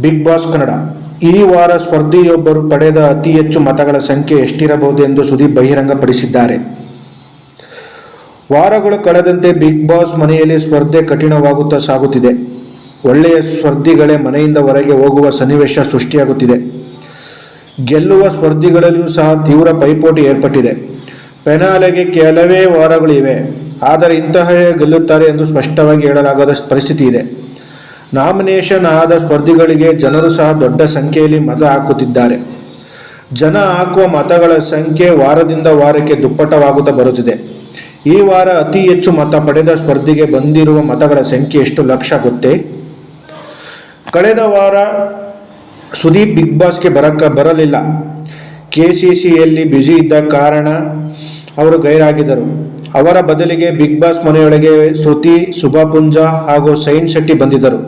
Big boss Kannada. ಈ ವಾರ ಸ್ಪರ್ಧಿಯೊಬ್ಬರು ಪಡೆದ ಅತಿ ಹೆಚ್ಚು ಮತಗಳ ಸಂಖ್ಯೆ ಎಷ್ಟಿರಬಹುದು ಎಂದು ಸುದೀಪ್ ಬಹಿರಂಗಪಡಿಸಿದ್ದಾರೆ. ವಾರಗಳು ಕಳೆದಂತೆ ಬಿಗ್ ಬಾಸ್ ಮನೆಯಲ್ಲಿ ಸ್ಪರ್ಧೆ ಕಠಿಣವಾಗುತ್ತಾ ಸಾಗುತ್ತಿದೆ. ಒಳ್ಳೆಯ ಸ್ಪರ್ಧಿಗಳೇ ಮನೆಯಿಂದ ಹೊರಗೆ ಹೋಗುವ ಸನ್ನಿವೇಶ ಸೃಷ್ಟಿಯಾಗುತ್ತಿದೆ. ಗೆಲ್ಲುವ ಸ್ಪರ್ಧಿಗಳಲ್ಲಿಯೂ ಸಹ ತೀವ್ರ ಪೈಪೋಟಿ ಏರ್ಪಟ್ಟಿದೆ. ಪೆನಾಲೆಗೆ ಕೆಲವೇ ವಾರಗಳಿವೆ. ಆದರೆ ಇಂತಹ ಗೆಲ್ಲುತ್ತಾರೆ ಎಂದು ಸ್ಪಷ್ಟವಾಗಿ ಹೇಳಲಾಗದ ಪರಿಸ್ಥಿತಿ ಇದೆ. ನಾಮಿನೇಷನ್ ಆದ ಸ್ಪರ್ಧಿಗಳಿಗೆ ಜನರು ಸಹ ದೊಡ್ಡ ಸಂಖ್ಯೆಯಲ್ಲಿ ಮತ ಹಾಕುತ್ತಿದ್ದಾರೆ. ಜನ ಹಾಕುವ ಮತಗಳ ಸಂಖ್ಯೆ ವಾರದಿಂದ ವಾರಕ್ಕೆ ದುಪ್ಪಟ್ಟವಾಗುತ್ತಾ ಬರುತ್ತಿದೆ. ಈ ವಾರ ಅತಿ ಹೆಚ್ಚು ಮತ ಪಡೆದ ಸ್ಪರ್ಧಿಗೆ ಬಂದಿರುವ ಮತಗಳ ಸಂಖ್ಯೆ ಎಷ್ಟು ಲಕ್ಷ ಗೊತ್ತೇ? ಕಳೆದ ವಾರ ಸುದೀಪ್ ಬಿಗ್ ಬಾಸ್ಗೆ ಬರಕ್ಕ ಬರಲಿಲ್ಲ. ಕೆ ಸಿ ಸಿಯಲ್ಲಿ ಬ್ಯುಸಿ ಇದ್ದ ಕಾರಣ ಅವರು ಗೈರಾಗಿದ್ದರು. ಅವರ ಬದಲಿಗೆ ಬಿಗ್ ಬಾಸ್ ಮನೆಯೊಳಗೆ ಶ್ರುತಿ ಶುಭಪುಂಜ ಹಾಗೂ ಸೈನ್ ಶೆಟ್ಟಿ ಬಂದಿದ್ದರು.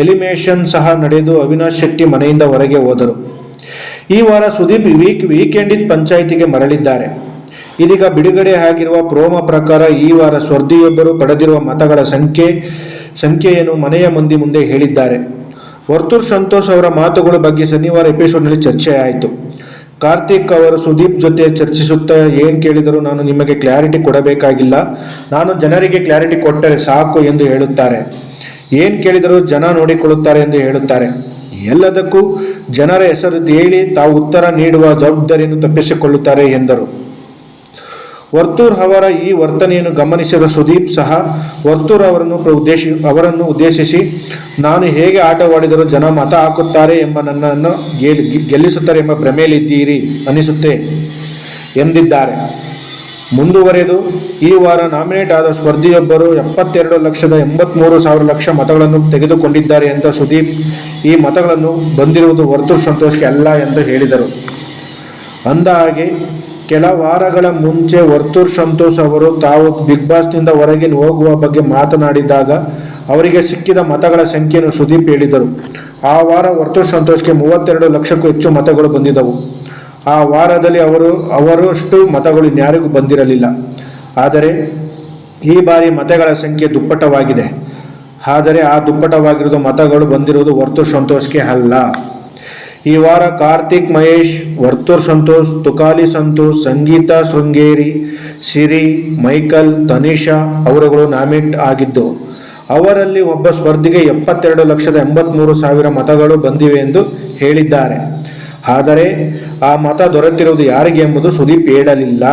ಎಲಿಮಿನೇಷನ್ ಸಹ ನಡೆದು ಅವಿನಾಶ್ ಶೆಟ್ಟಿ ಮನೆಯಿಂದ ಹೊರಗೆ ಹೋದರು. ಈ ವಾರ ಸುದೀಪ್ ವೀಕ್ ವೀಕೆಂಡ್ ಪಂಚಾಯಿತಿಗೆ ಮರಳಿದ್ದಾರೆ. ಇದೀಗ ಬಿಡುಗಡೆ ಆಗಿರುವ ಪ್ರೋಮ ಪ್ರಕಾರ ಈ ವಾರ ಸ್ಪರ್ಧಿಯೊಬ್ಬರು ಪಡೆದಿರುವ ಮತಗಳ ಸಂಖ್ಯೆ, ಸಂಖ್ಯೆಯನ್ನು ಮನೆಯ ಮಂದಿ ಮುಂದೆ ಹೇಳಿದ್ದಾರೆ. ವರ್ತೂರ್ ಸಂತೋಷ್ ಅವರ ಮಾತುಗಳ ಬಗ್ಗೆ ಶನಿವಾರ ಎಪಿಸೋಡ್ನಲ್ಲಿ ಚರ್ಚೆ ಆಯಿತು ಕಾರ್ತಿಕ್ ಅವರು ಸುದೀಪ್ ಜೊತೆ ಚರ್ಚಿಸುತ್ತಾ ಏನು ಕೇಳಿದರೂ ನಾನು ನಿಮಗೆ ಕ್ಲಾರಿಟಿ ಕೊಡಬೇಕಾಗಿಲ್ಲ. ನಾನು ಜನರಿಗೆ ಕ್ಲಾರಿಟಿ ಕೊಟ್ಟರೆ ಸಾಕು ಎಂದು ಹೇಳುತ್ತಾರೆ. ಏನು ಕೇಳಿದರೂ ಜನ ನೋಡಿಕೊಳ್ಳುತ್ತಾರೆ ಎಂದು ಹೇಳುತ್ತಾರೆ. ಎಲ್ಲದಕ್ಕೂ ಜನರ ಹೆಸರು ಹೇಳಿ ತಾವು ಉತ್ತರ ನೀಡುವ ಜವಾಬ್ದಾರಿಯನ್ನು ತಪ್ಪಿಸಿಕೊಳ್ಳುತ್ತಾರೆ ಎಂದರು. ವರ್ತೂರ್ ಅವರ ಈ ವರ್ತನೆಯನ್ನು ಗಮನಿಸಿದ ಸುದೀಪ್ ಸಹ, ವರ್ತೂರ್ ಅವರನ್ನು ಉದ್ದೇಶಿ, ಅವರನ್ನು ಉದ್ದೇಶಿಸಿ, ನಾನು ಹೇಗೆ ಆಟವಾಡಿದರೂ ಜನ ಮತ ಹಾಕುತ್ತಾರೆ ಎಂಬ ನನ್ನನ್ನು ಗೆಲ್- ಗೆಲ್ಲಿಸುತ್ತಾರೆ ಎಂಬ ಭ್ರಮೆಯಲ್ಲಿದ್ದೀರಿ ಅನಿಸುತ್ತೆ ಎಂದಿದ್ದಾರೆ. ಮುಂದುವರೆದು, ಈ ವಾರ ನಾಮಿನೇಟ್ ಆದ ಸ್ಪರ್ಧಿಯೊಬ್ಬರು ಎಪ್ಪತ್ತೆರಡು ಲಕ್ಷದ ಎಂಬತ್ಮೂರು ಸಾವಿರ ಲಕ್ಷ ಮತಗಳನ್ನು ತೆಗೆದುಕೊಂಡಿದ್ದಾರೆ ಅಂತ ಸುದೀಪ್ ಈ ಮತಗಳನ್ನು ಬಂದಿರುವುದು ವರ್ತೂರ್ ಸಂತೋಷಕ್ಕೆ ಅಲ್ಲ ಎಂದು ಹೇಳಿದರು. ಅಂದ ಹಾಗೆ ಕೆಲ ವಾರಗಳ ಮುಂಚೆ ವರ್ತೂರ್ ಸಂತೋಷ್ ಅವರು ತಾವು ಬಿಗ್ ಬಾಸ್ನಿಂದ ಹೊರಗೆ ಹೋಗುವ ಬಗ್ಗೆ ಮಾತನಾಡಿದಾಗ ಅವರಿಗೆ ಸಿಕ್ಕಿದ ಮತಗಳ ಸಂಖ್ಯೆಯನ್ನು ಸುದೀಪ್ ಹೇಳಿದರು. ಆ ವಾರ ವರ್ತೂರ್ ಸಂತೋಷ್ಗೆ ಮೂವತ್ತೆರಡು ಲಕ್ಷಕ್ಕೂ ಹೆಚ್ಚು ಮತಗಳು ಬಂದಿದ್ದವು. ಆ ವಾರದಲ್ಲಿ ಅವರು, ಅವರಷ್ಟು ಮತಗಳು ಇನ್ಯಾರಿಗೂ ಬಂದಿರಲಿಲ್ಲ. ಆದರೆ ಈ ಬಾರಿ ಮತಗಳ ಸಂಖ್ಯೆ ದುಪ್ಪಟ್ಟವಾಗಿದೆ ಆದರೆ ಆ ದುಪ್ಪಟವಾಗಿರುವುದು ಮತಗಳು ಬಂದಿರುವುದು ವರ್ತೂರ್ ಸಂತೋಷ್ಗೆ ಅಲ್ಲ. ಈ ವಾರ ಕಾರ್ತಿಕ್ ಮಹೇಶ್, ವರ್ತೂರ್ ಸಂತೋಷ್, ತುಕಾಲಿ ಸಂತೋಷ್, ಸಂಗೀತಾ ಶೃಂಗೇರಿ, ಸಿರಿ, ಮೈಕಲ್, ತನಿಷಾ ಅವರುಗಳು ನಾಮಿನೇಟ್ ಆಗಿದ್ದು, ಅವರಲ್ಲಿ ಒಬ್ಬ ಸ್ಪರ್ಧಿಗೆ ಎಪ್ಪತ್ತೆರಡು ಲಕ್ಷದ ಎಂಬತ್ಮೂರು ಸಾವಿರ ಮತಗಳು ಬಂದಿವೆ ಎಂದು ಹೇಳಿದ್ದಾರೆ. ಆದರೆ ಆ ಮತ ದೊರೆತಿರುವುದು ಯಾರಿಗೆ ಎಂಬುದು ಸುದೀಪ್ ಹೇಳಲಿಲ್ಲ.